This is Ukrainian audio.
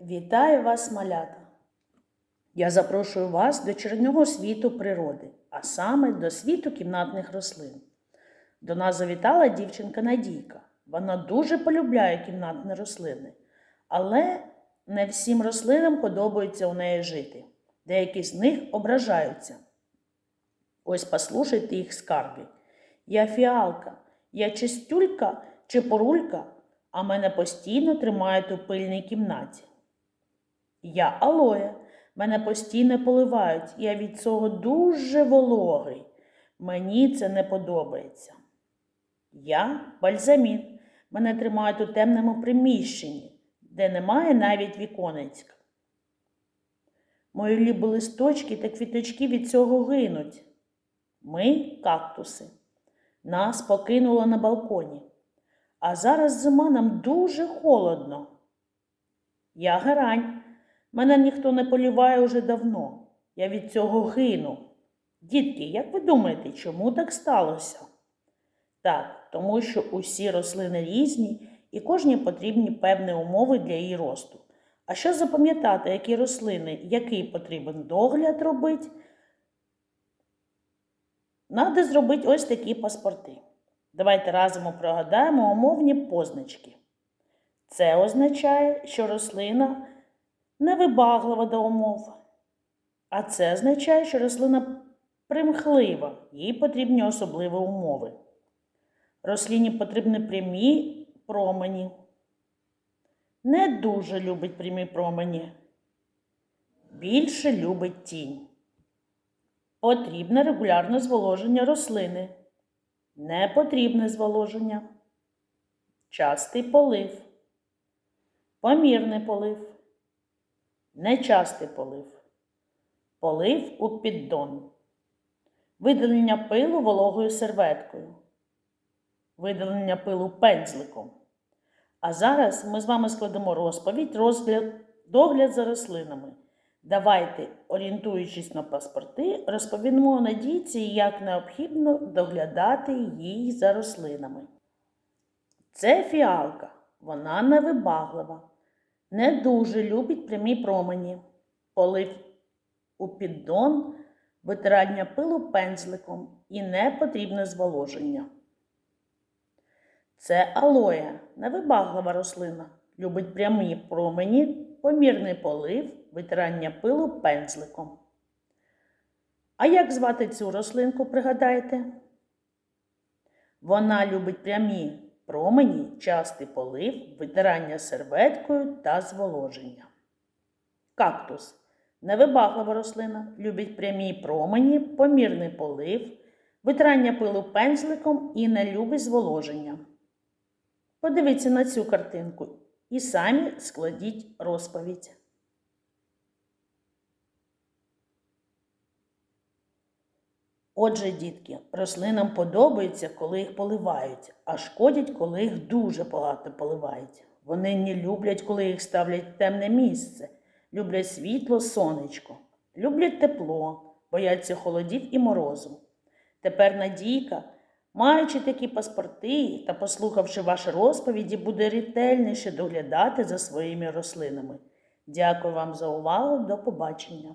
Вітаю вас, малята! Я запрошую вас до чернього світу природи, а саме до світу кімнатних рослин. До нас завітала дівчинка Надійка. Вона дуже полюбляє кімнатні рослини, але не всім рослинам подобається у неї жити. Деякі з них ображаються. Ось послухайте їх скарги. Я фіалка, я чистюлька чи порулька, а мене постійно тримають у пильній кімнаті. Я алоє, мене постійно поливають, я від цього дуже вологий. Мені це не подобається. Я бальзамін, мене тримають у темному приміщенні, де немає навіть віконецька. Мої любі листочки та квіточки від цього гинуть. Ми кактуси. Нас покинуло на балконі. А зараз зима нам дуже холодно. Я герань. Мене ніхто не поліває уже давно. Я від цього гину. Дітки, як ви думаєте, чому так сталося? Так, тому що усі рослини різні і кожній потрібні певні умови для її росту. А що запам'ятати, які рослини, який потрібен догляд робити, Надо зробити ось такі паспорти. Давайте разом прогадаємо умовні позначки. Це означає, що рослина невибаглива до умов. А це означає, що рослина примхлива, їй потрібні особливі умови. Рослині потрібні прямі промені. Не дуже любить прямі промені. Більше любить тінь. Потрібне регулярне зволоження рослини. Не потрібне зволоження. Частий полив. Помірний полив. Нечастий полив. Полив у піддон. Видалення пилу вологою серветкою. Видалення пилу пензликом. А зараз ми з вами складемо розповідь, розгляд, догляд за рослинами. Давайте, орієнтуючись на паспорти, розповімо надійці, як необхідно доглядати їй за рослинами. Це фіалка, вона невибаглива, не дуже любить прямі промені, полив у піддон, витирання пилу пензликом і не потрібне зволоження. Це алоє, невибаглива рослина, любить прямі промені, помірний полив, витирання пилу пензликом. А як звати цю рослинку, пригадайте? Вона любить прямі промені, частий полив, витирання серветкою та зволоження. Кактус невибаглива рослина, любить прямі промені, помірний полив, витирання пилу пензликом і не любить зволоження. Подивіться на цю картинку і самі складіть розповідь. Отже, дітки, рослинам подобається, коли їх поливають, а шкодять, коли їх дуже багато поливають. Вони не люблять, коли їх ставлять в темне місце, люблять світло, сонечко, люблять тепло, бояться холодів і морозу. Тепер Надійка, маючи такі паспорти та послухавши ваші розповіді, буде ретельніше доглядати за своїми рослинами. Дякую вам за увагу. До побачення!